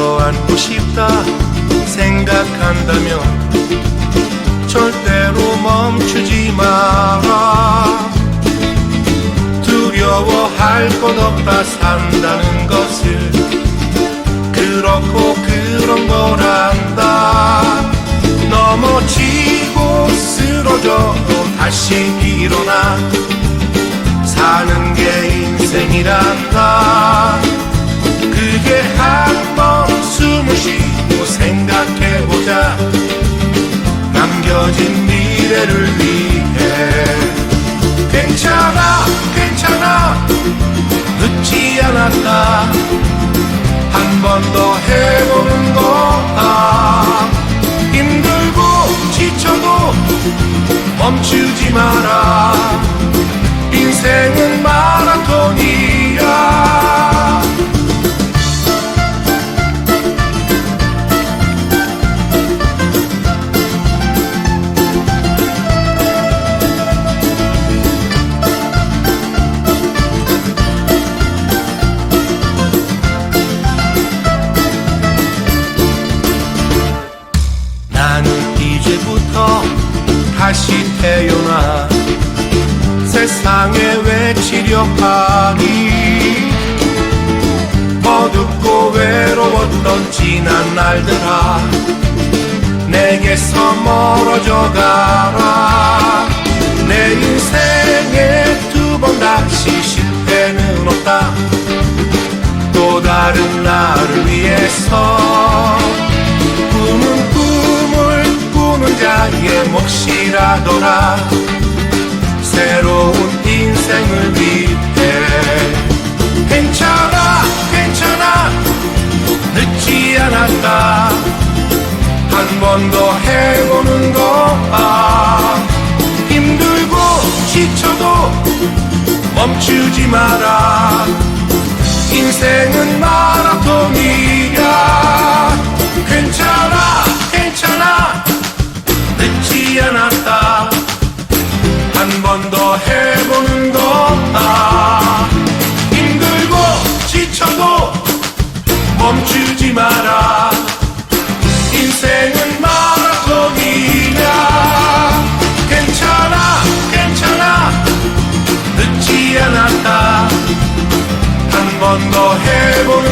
안고 싶다 생각한다면 절대로 멈추지 마라 두려워할 것 없다 산다는 것을. 그렇고 그런 거란다. 넘어지고 쓰러져도 다시 일어나. 사는 게 인생이란다 남겨진 미래를 위해. 괜찮아 괜찮아. 늦지 않았다 한 번 더 해보는 거다. 힘들고 지쳐도 멈추지 마라. 인생은 마라톤이야 이제부터 다시 태어나 세상에 외치려 하니 어둡고 외로웠던 지난 날들아 내게서 멀어져 가라. 내 인생 몫이라더라 새로운 인생을 위해 괜찮아 괜찮아. 늦지 않았다. 한 번 더 해보는 거야 힘들고 지쳐도 멈추지 마라. 인생은 마라톤이 번 더 해보는